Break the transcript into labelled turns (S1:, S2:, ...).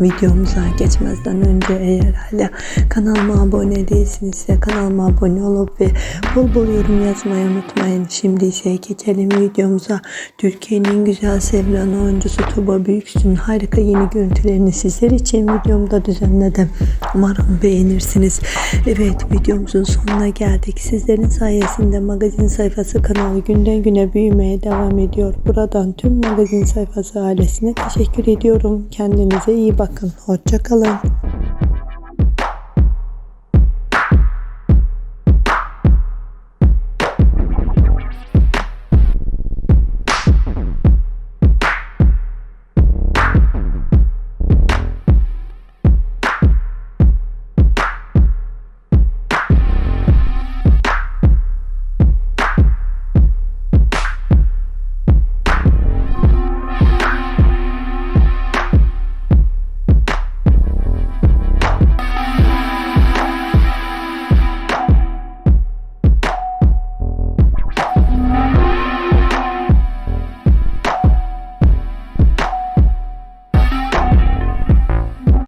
S1: videomuza geçmezden önce eğer hala kanalıma abone değilsinizse kanalıma abone olup ve bol bol yorum yazmayı unutmayın. Şimdi ise geçelim videomuza. Türkiye'nin güzel sevilen oyuncusu Tuba Büyüksün harika yeni görüntülerini sizler için videomda düzenledim. Umarım beğenirsiniz. Evet videomuzun sonuna geldik. Sizlerin sayesinde magazin sayfası kanalı günden güne büyümeye devam ediyor. Buradan tüm magazin sayfası ailesine teşekkür ediyorum. Kendinize iyi bakın. Hoşçakalın.